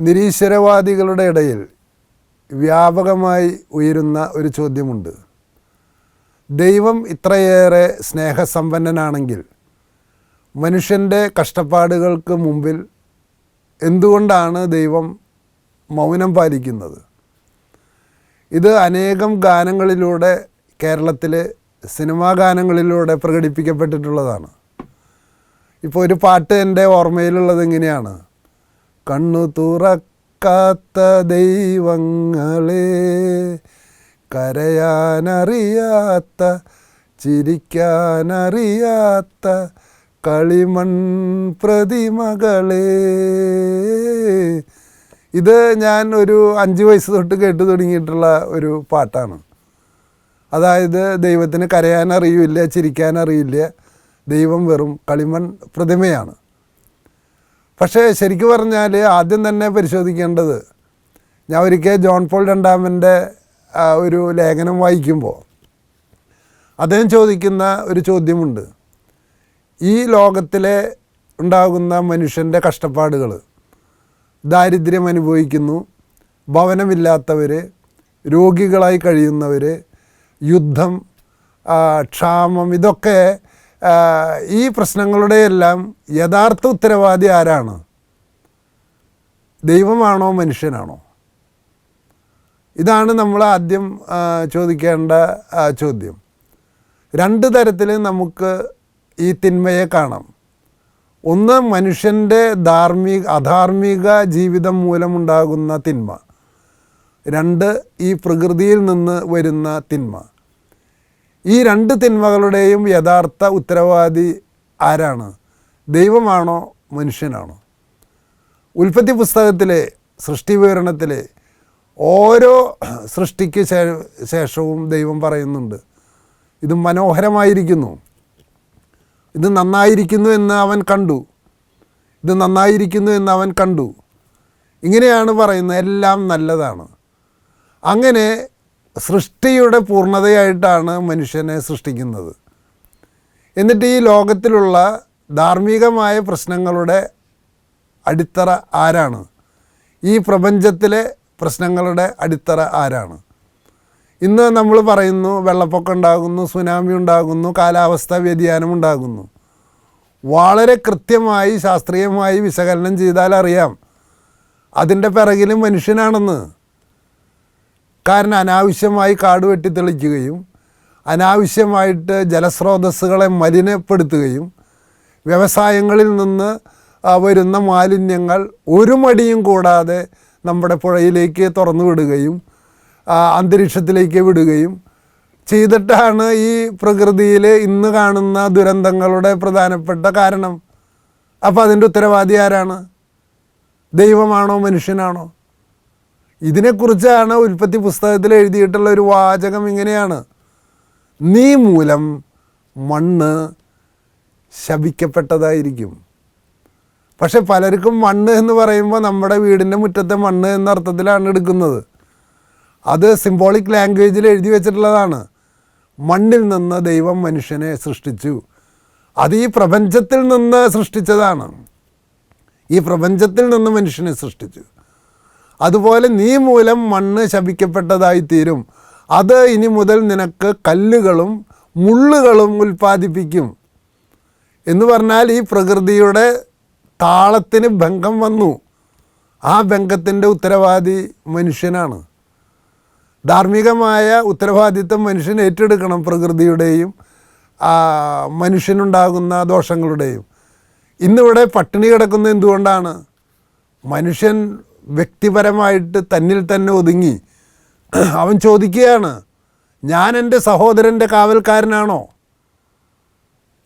നിരീശ്വരവാദികളുടെ ഇടയിൽ വ്യാപകമായി ഉയരുന്ന ഒരു ചോദ്യമുണ്ട്. ദൈവം ഇത്രയേറെ സ്നേഹസമ്പന്നനാണെങ്കിൽ മനുഷ്യന്റെ കഷ്ടപ്പാടുകൾക്ക് മുമ്പിൽ എന്തുകൊണ്ടാണ് ദൈവം മൗനം പാലിക്കുന്നത്? ഇത് അനേകം ഗാനങ്ങളിലൂടെ കേരളത്തിലെ സിനിമാ ഗാനങ്ങളിലൂടെ പ്രകടിപ്പിക്കപ്പെട്ടിട്ടുള്ളതാണ്. ഇപ്പോൾ ഒരു പാട്ട് എന്റെ ഓർമ്മയിലുള്ളത് ഇങ്ങനെയാണ്. കണ്ണു തുറക്കാത്ത ദൈവങ്ങളെ കരയാനറിയാത്ത ചിരിക്കാനറിയാത്ത കളിമൺ പ്രതിമകളെ. ഇത് ഞാൻ ഒരു അഞ്ച് വയസ്സ് തൊട്ട് കേട്ടു തുടങ്ങിയിട്ടുള്ള ഒരു പാട്ടാണ്. അതായത് ദൈവത്തിന് കരയാനറിയില്ല ചിരിക്കാനറിയില്ല. ദൈവം വെറും കളിമൺ പ്രതിമയാണ്. പക്ഷേ ശരിക്കും പറഞ്ഞാൽ ആദ്യം തന്നെ പരിശോധിക്കേണ്ടത് ഞാൻ ഒരിക്കൽ ജോൺ പോൾ രണ്ടാമന്റെ ഒരു ലേഖനം വായിക്കുമ്പോൾ അദ്ദേഹം ചോദിക്കുന്ന ഒരു ചോദ്യമുണ്ട്. ഈ ലോകത്തിലെ ഉണ്ടാകുന്ന മനുഷ്യന്റെ കഷ്ടപ്പാടുകൾ ദാരിദ്ര്യം അനുഭവിക്കുന്നു ഭവനമില്ലാത്തവർ രോഗികളായി കഴിയുന്നവർ യുദ്ധം ക്ഷാമം ഇതൊക്കെ ഈ പ്രശ്നങ്ങളുടെയെല്ലാം യഥാർത്ഥ ഉത്തരവാദി ആരാണ്? ദൈവമാണോ മനുഷ്യനാണോ? ഇതാണ് നമ്മൾ ആദ്യം ചോദിക്കേണ്ട ചോദ്യം. രണ്ട് തരത്തിൽ നമുക്ക് ഈ തിന്മയെ കാണാം. ഒന്ന് മനുഷ്യന്റെ ധാർമ്മിക അധാർമിക ജീവിതം മൂലമുണ്ടാകുന്ന തിന്മ. രണ്ട് ഈ പ്രകൃതിയിൽ നിന്ന് വരുന്ന തിന്മ. ഈ രണ്ട് തിന്മകളുടെയും യഥാർത്ഥ ഉത്തരവാദി ആരാണ്? ദൈവമാണോ മനുഷ്യനാണോ? ഉൽപ്പത്തി പുസ്തകത്തിലെ സൃഷ്ടി വിവരണത്തിലെ ഓരോ സൃഷ്ടിക്ക് ശേഷവും ദൈവം പറയുന്നുണ്ട്. ഇത് മനോഹരമായിരിക്കുന്നു. ഇത് നന്നായിരിക്കുന്നു എന്ന് അവൻ കണ്ടു. ഇത് നന്നായിരിക്കുന്നു എന്ന് അവൻ കണ്ടു. ഇങ്ങനെയാണ് പറയുന്നത് എല്ലാം നല്ലതാണ്. അങ്ങനെ സൃഷ്ടിയുടെ പൂർണതയായിട്ടാണ് മനുഷ്യനെ സൃഷ്ടിക്കുന്നത്. എന്നിട്ട് ഈ ലോകത്തിലുള്ള ധാർമ്മികമായ പ്രശ്നങ്ങളുടെ അടിത്തറ ആരാണ്? ഈ പ്രപഞ്ചത്തിലെ പ്രശ്നങ്ങളുടെ അടിത്തറ ആരാണ്? ഇന്ന് നമ്മൾ പറയുന്നു വെള്ളപ്പൊക്കം ഉണ്ടാകുന്നു സുനാമി ഉണ്ടാകുന്നു കാലാവസ്ഥാ വ്യതിയാനം ഉണ്ടാകുന്നു. വളരെ കൃത്യമായി ശാസ്ത്രീയമായി വിശകലനം ചെയ്താൽ അറിയാം. അതിന്റെ പിറകിലും മനുഷ്യനാണെന്ന്. കാരണം അനാവശ്യമായി കാട് വെട്ടി തെളിക്കുകയും അനാവശ്യമായിട്ട് ജലസ്രോതസ്സുകളെ മലിനപ്പെടുത്തുകയും വ്യവസായങ്ങളിൽ നിന്ന് വരുന്ന മാലിന്യങ്ങൾ ഒരു മടിയും കൂടാതെ നമ്മുടെ പുഴയിലേക്ക് തുറന്നു വിടുകയും അന്തരീക്ഷത്തിലേക്ക് വിടുകയും ചെയ്തിട്ടാണ് ഈ പ്രകൃതിയിൽ ഇന്ന് കാണുന്ന ദുരന്തങ്ങളുടെ പ്രധാനപ്പെട്ട കാരണം. അപ്പോൾ അതിന്റെ ഉത്തരവാദി ആരാണ്? ദൈവമാണോ മനുഷ്യനാണോ? ഇതിനെക്കുറിച്ചാണ് ഉൽപ്പത്തി പുസ്തകത്തിൽ എഴുതിയിട്ടുള്ള ഒരു വാചകം ഇങ്ങനെയാണ്. നീ മൂലം മണ്ണ് ശപിക്കപ്പെട്ടതായിരിക്കും. പക്ഷെ പലർക്കും മണ്ണ് എന്ന് പറയുമ്പോൾ നമ്മുടെ വീടിന്റെ മുറ്റത്തെ മണ്ണ് എന്ന അർത്ഥത്തിലാണ് എടുക്കുന്നത്. അത് സിംബോളിക് ലാംഗ്വേജിൽ എഴുതി വെച്ചിട്ടുള്ളതാണ്. മണ്ണിൽ നിന്ന് ദൈവം മനുഷ്യനെ സൃഷ്ടിച്ചു. അത് ഈ പ്രപഞ്ചത്തിൽ നിന്ന് സൃഷ്ടിച്ചതാണ്. ഈ പ്രപഞ്ചത്തിൽ നിന്ന് മനുഷ്യനെ സൃഷ്ടിച്ചു. അതുപോലെ നീ മൂലം മണ്ണ് ശപിക്കപ്പെട്ടതായി തീരും അത് ഇനി മുതൽ നിനക്ക് കല്ലുകളും മുള്ളുകളും ഉൽപ്പാദിപ്പിക്കും. എന്ന് പറഞ്ഞാൽ ഈ പ്രകൃതിയുടെ താളത്തിന് ഭംഗം വന്നു. ആ ഭംഗത്തിന്റെ ഉത്തരവാദി മനുഷ്യനാണ്. ധാർമ്മികമായ ഉത്തരവാദിത്വം മനുഷ്യൻ ഏറ്റെടുക്കണം പ്രകൃതിയുടെയും മനുഷ്യനുണ്ടാകുന്ന ദോഷങ്ങളുടെയും. ഇന്നിവിടെ പട്ടിണി കിടക്കുന്നത് എന്തുകൊണ്ടാണ്? മനുഷ്യൻ വ്യക്തിപരമായിട്ട് തന്നിൽ തന്നെ ഒതുങ്ങി. അവൻ ചോദിക്കുകയാണ് ഞാൻ എന്റെ സഹോദരന്റെ കാവൽക്കാരനാണോ?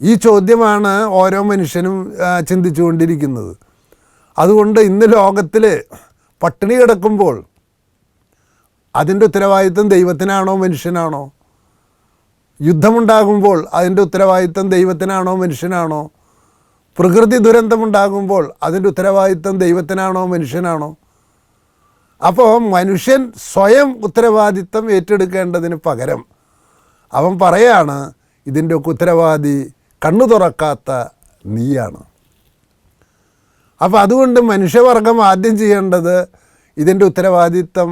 ഈ ചോദ്യമാണ് ഓരോ മനുഷ്യനും ചിന്തിച്ചു ചിന്തിച്ചുകൊണ്ടിരിക്കുന്നത്. അതുകൊണ്ട് ഇന്ന് ലോകത്തിൽ പട്ടിണി കിടക്കുമ്പോൾ അതിന്റെ ഉത്തരവാദിത്വം ദൈവത്തിനാണോ മനുഷ്യനാണോ? യുദ്ധമുണ്ടാകുമ്പോൾ അതിന്റെ ഉത്തരവാദിത്വം ദൈവത്തിനാണോ മനുഷ്യനാണോ? പ്രകൃതി ദുരന്തമുണ്ടാകുമ്പോൾ അതിന്റെ ഉത്തരവാദിത്വം ദൈവത്തിനാണോ മനുഷ്യനാണോ? അപ്പോൾ മനുഷ്യൻ സ്വയം ഉത്തരവാദിത്തം ഏറ്റെടുക്കേണ്ടതിന് പകരം അവൻ പറയാണ് ഇതിന്റെ ഒക്കെ ഉത്തരവാദി കണ്ണു തുറക്കാത്ത നീയാണ്. അപ്പോൾ അതുകൊണ്ട് മനുഷ്യവർഗം ആദ്യം ചെയ്യേണ്ടത് ഇതിന്റെ ഉത്തരവാദിത്തം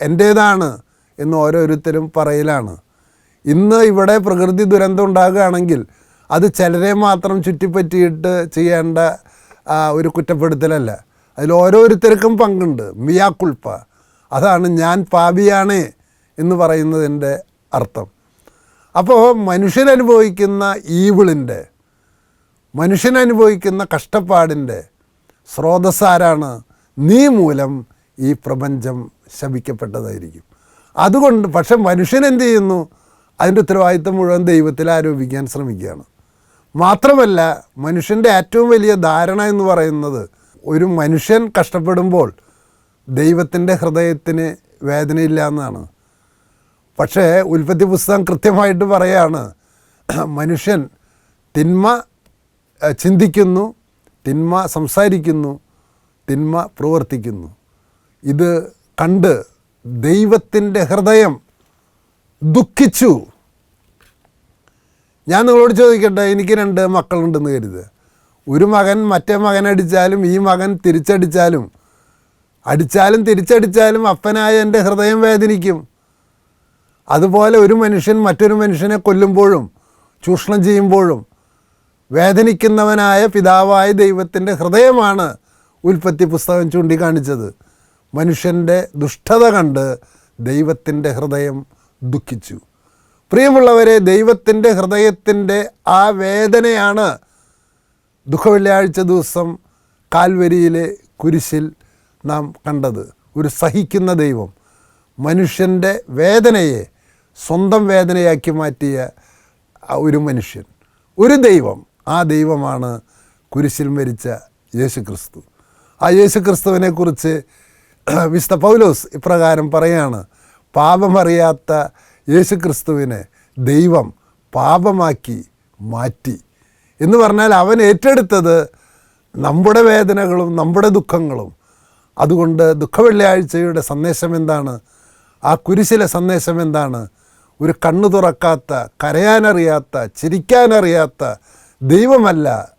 എന്റേതാണ് എന്ന് ഓരോരുത്തരും പറയലാണ്. ഇന്ന് ഇവിടെ പ്രകൃതി ദുരന്തം ഉണ്ടാകുകയാണെങ്കിൽ അത് ചിലരെ മാത്രം ചുറ്റിപ്പറ്റിയിട്ട് ചെയ്യേണ്ട ഒരു കുറ്റപ്പെടുത്തലല്ല. അതിൽ ഓരോരുത്തർക്കും പങ്കുണ്ട്. മിയാക്കുൾപ്പ അതാണ് ഞാൻ പാപിയാണ് എന്ന് പറയുന്നതിന്റെ അർത്ഥം. അപ്പോൾ മനുഷ്യനനുഭവിക്കുന്ന ഈവിളിന്റെ മനുഷ്യനനുഭവിക്കുന്ന കഷ്ടപ്പാടിന്റെ സ്രോതസ്സാരാണ് നീ മൂലം ഈ പ്രപഞ്ചം ശപിക്കപ്പെട്ടതായിരിക്കും. അതുകൊണ്ട് പക്ഷെ മനുഷ്യൻ എന്ത് ചെയ്യുന്നു? അതിന്റെ ഉത്തരവാദിത്തം മുഴുവൻ ദൈവത്തിൽ ആരോപിക്കാൻ ശ്രമിക്കുകയാണ്. മാത്രമല്ല മനുഷ്യന്റെ ഏറ്റവും വലിയ ധാരണ എന്ന് പറയുന്നത് ഒരു മനുഷ്യൻ കഷ്ടപ്പെടുമ്പോൾ ദൈവത്തിന്റെ ഹൃദയത്തിന് വേദനയില്ല എന്നാണ്. പക്ഷേ ഉൽപ്പത്തി പുസ്തകം കൃത്യമായിട്ട് പറയാണ് മനുഷ്യൻ തിന്മ ചിന്തിക്കുന്നു തിന്മ സംസാരിക്കുന്നു തിന്മ പ്രവർത്തിക്കുന്നു. ഇത് കണ്ട് ദൈവത്തിന്റെ ഹൃദയം ദുഃഖിച്ചു. ഞാൻ നിങ്ങളോട് ചോദിക്കട്ടെ എനിക്ക് രണ്ട് മക്കളുണ്ടെന്ന് കരുതുക. ഒരു മകൻ മറ്റേ മകൻ അടിച്ചാലും ഈ മകൻ തിരിച്ചടിച്ചാലും അടിച്ചാലും തിരിച്ചടിച്ചാലും അപ്പനായ എന്റെ ഹൃദയം വേദനിക്കും. അതുപോലെ ഒരു മനുഷ്യൻ മറ്റൊരു മനുഷ്യനെ കൊല്ലുമ്പോഴും ചൂഷണം ചെയ്യുമ്പോഴും വേദനിക്കുന്നവനായ പിതാവായ ദൈവത്തിന്റെ ഹൃദയമാണ് ഉൽപ്പത്തി പുസ്തകം ചൂണ്ടിക്കാണിച്ചത്. മനുഷ്യന്റെ ദുഷ്ടത കണ്ട് ദൈവത്തിന്റെ ഹൃദയം ദുഃഖിച്ചു. പ്രിയമുള്ളവരെ ദൈവത്തിന്റെ ഹൃദയത്തിന്റെ ആ വേദനയാണ് ദുഃഖവെള്ളിയാഴ്ച ദിവസം കാൽവരിയിലെ കുരിശിൽ നാം കണ്ടത്. ഒരു സഹിക്കുന്ന ദൈവം മനുഷ്യന്റെ വേദനയെ സ്വന്തം വേദനയാക്കി മാറ്റിയ ഒരു മനുഷ്യൻ. ഒരു ദൈവം ആ ദൈവമാണ് കുരിശിൽ മരിച്ച യേശുക്രിസ്തു. ആ യേശുക്രിസ്തുവിനെക്കുറിച്ച് വിശുദ്ധ പൗലോസ് ഇപ്രകാരം പറയാണ് പാപമറിയാത്ത യേശുക്രിസ്തുവിനെ ദൈവം പാപമാക്കി മാറ്റി. എന്ന് പറഞ്ഞാൽ അവൻ ഏറ്റെടുത്തത് നമ്മുടെ വേദനകളും നമ്മുടെ ദുഃഖങ്ങളും. അതുകൊണ്ട് ദുഃഖവെള്ളിയാഴ്ചയുടെ സന്ദേശം എന്താണ്? ആ കുരിശിലെ സന്ദേശം എന്താണ്? ഒരു കണ്ണു തുറക്കാത്ത കരയാനറിയാത്ത ചിരിക്കാനറിയാത്ത ദൈവമല്ല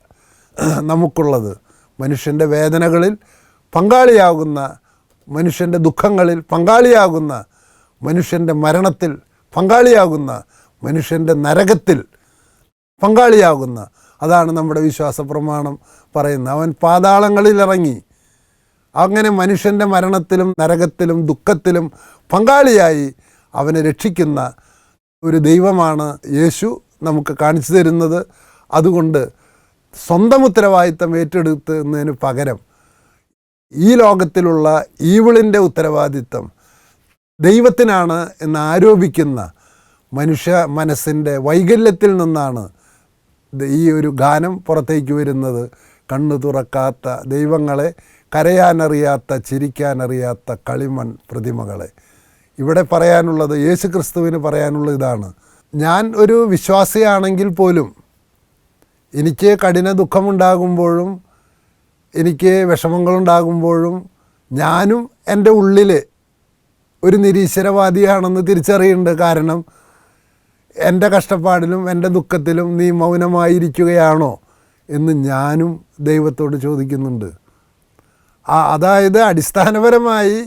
നമുക്കുള്ളത്. മനുഷ്യന്റെ വേദനകളിൽ പങ്കാളിയാകുന്ന മനുഷ്യന്റെ ദുഃഖങ്ങളിൽ പങ്കാളിയാകുന്ന മനുഷ്യന്റെ മരണത്തിൽ പങ്കാളിയാകുന്ന മനുഷ്യന്റെ നരകത്തിൽ പങ്കാളിയാകുന്ന അതാണ് നമ്മുടെ വിശ്വാസ പ്രമാണം പറയുന്നത്. അവൻ പാതാളങ്ങളിൽ ഇറങ്ങി അങ്ങനെ മനുഷ്യന്റെ മരണത്തിലും നരകത്തിലും ദുഃഖത്തിലും പങ്കാളിയായി അവനെ രക്ഷിക്കുന്ന ഒരു ദൈവമാണ് യേശു നമുക്ക് കാണിച്ചു തരുന്നത്. അതുകൊണ്ട് സ്വന്തം ഉത്തരവാദിത്തം ഏറ്റെടുക്കുന്നതിന് പകരം ഈ ലോകത്തിലുള്ള ഈവിളിന്റെ ഉത്തരവാദിത്തം ദൈവത്തിനാണ് എന്ന് ആരോപിക്കുന്ന മനുഷ്യ മനസ്സിന്റെ വൈകല്യത്തിൽ നിന്നാണ് ഈ ഒരു ഗാനം പുറത്തേക്ക് വരുന്നത് കണ്ണു തുറക്കാത്ത ദൈവങ്ങളെ കരയാനറിയാത്ത ചിരിക്കാനറിയാത്ത കളിമൺ പ്രതിമകളെ. ഇവിടെ പറയാനുള്ളത് യേശു ക്രിസ്തുവിന് പറയാനുള്ള ഇതാണ്. ഞാൻ ഒരു വിശ്വാസിയാണെങ്കിൽ പോലും എനിക്ക് കഠിന ദുഃഖമുണ്ടാകുമ്പോഴും എനിക്ക് വിഷമങ്ങളുണ്ടാകുമ്പോഴും ഞാനും എന്റെ ഉള്ളിൽ ഒരു നിരീശ്വരവാദിയാണെന്ന് തിരിച്ചറിയുന്നുണ്ട് കാരണം എന്റെ കഷ്ടപ്പാടിലും എന്റെ ദുഃഖത്തിലും നീ മൗനമായിരിക്കുകയാണോ എന്ന് ഞാനും ദൈവത്തോട് ചോദിക്കുന്നുണ്ട്. ആ അതായത് അടിസ്ഥാനപരമായി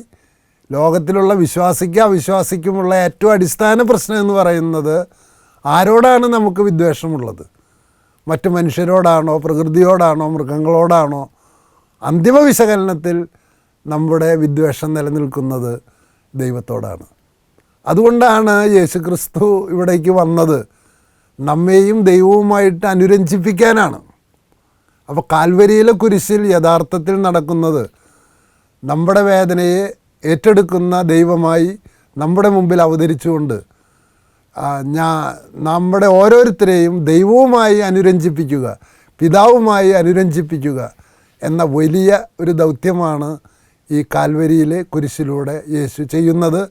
ലോകത്തിലുള്ള വിശ്വാസിക്കും അവിശ്വാസിക്കുമുള്ള ഏറ്റവും അടിസ്ഥാന പ്രശ്നം എന്ന് പറയുന്നത് ആരോടാണ് നമുക്ക് വിദ്വേഷമുള്ളത്? മറ്റ് മനുഷ്യരോടാണോ പ്രകൃതിയോടാണോ മൃഗങ്ങളോടാണോ? അന്തിമ വിശകലനത്തിൽ നമ്മുടെ വിദ്വേഷം നിലനിൽക്കുന്നത് ദൈവത്തോടാണ്. അതുകൊണ്ടാണ് യേശുക്രിസ്തു ഇവിടേക്ക് വന്നത്. നമ്മെയും ദൈവവുമായിട്ട് അനുരഞ്ജിപ്പിക്കാനാണ്. അപ്പോൾ കാൽവരിയിലെ കുരിശിൽ യഥാർത്ഥത്തിൽ നടക്കുന്നത് നമ്മുടെ വേദനയെ ഏറ്റെടുക്കുന്ന ദൈവമായി നമ്മുടെ മുമ്പിൽ അവതരിച്ചുകൊണ്ട് ഞാ നമ്മുടെ ഓരോരുത്തരെയും ദൈവവുമായി അനുരഞ്ജിപ്പിക്കുക പിതാവുമായി അനുരഞ്ജിപ്പിക്കുക എന്ന വലിയ ഒരു ദൗത്യമാണ് ഈ കാൽവരിയിലെ കുരിശിലൂടെ യേശു ചെയ്യുന്നത്.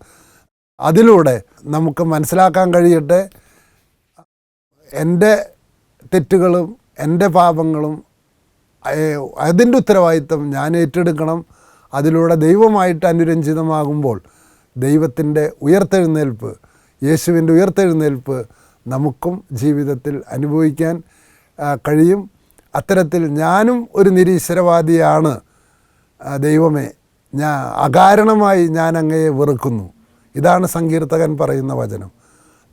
അതിലൂടെ നമുക്ക് മനസ്സിലാക്കാൻ കഴിയട്ടെ. എന്റെ തെറ്റുകളും എന്റെ പാപങ്ങളും അതിന്റെ ഉത്തരവാദിത്തം ഞാൻ ഏറ്റെടുക്കണം. അതിലൂടെ ദൈവമായിട്ട് അനുരഞ്ജിതമാകുമ്പോൾ ദൈവത്തിന്റെ ഉയർത്തെഴുന്നേൽപ്പ് യേശുവിന്റെ ഉയർത്തെഴുന്നേൽപ്പ് നമുക്കും ജീവിതത്തിൽ അനുഭവിക്കാൻ കഴിയും. അത്തരത്തിൽ ഞാനും ഒരു നിരീശ്വരവാദിയാണ്. ദൈവമേ ഞാൻ അകാരണമായി ഞാൻ അങ്ങയെ വെറുക്കുന്നു. ഇതാണ് സങ്കീർത്തകൻ പറയുന്ന വചനം.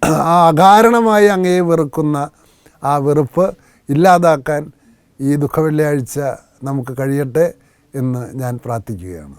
ആ അകാരണമായി അങ്ങയെ വെറുക്കുന്ന ആ വെറുപ്പ് ഇല്ലാതാക്കാൻ ഈ ദുഃഖവെള്ളിയാഴ്ച നമുക്ക് കഴിയട്ടെ എന്ന് ഞാൻ പ്രാർത്ഥിക്കുകയാണ്.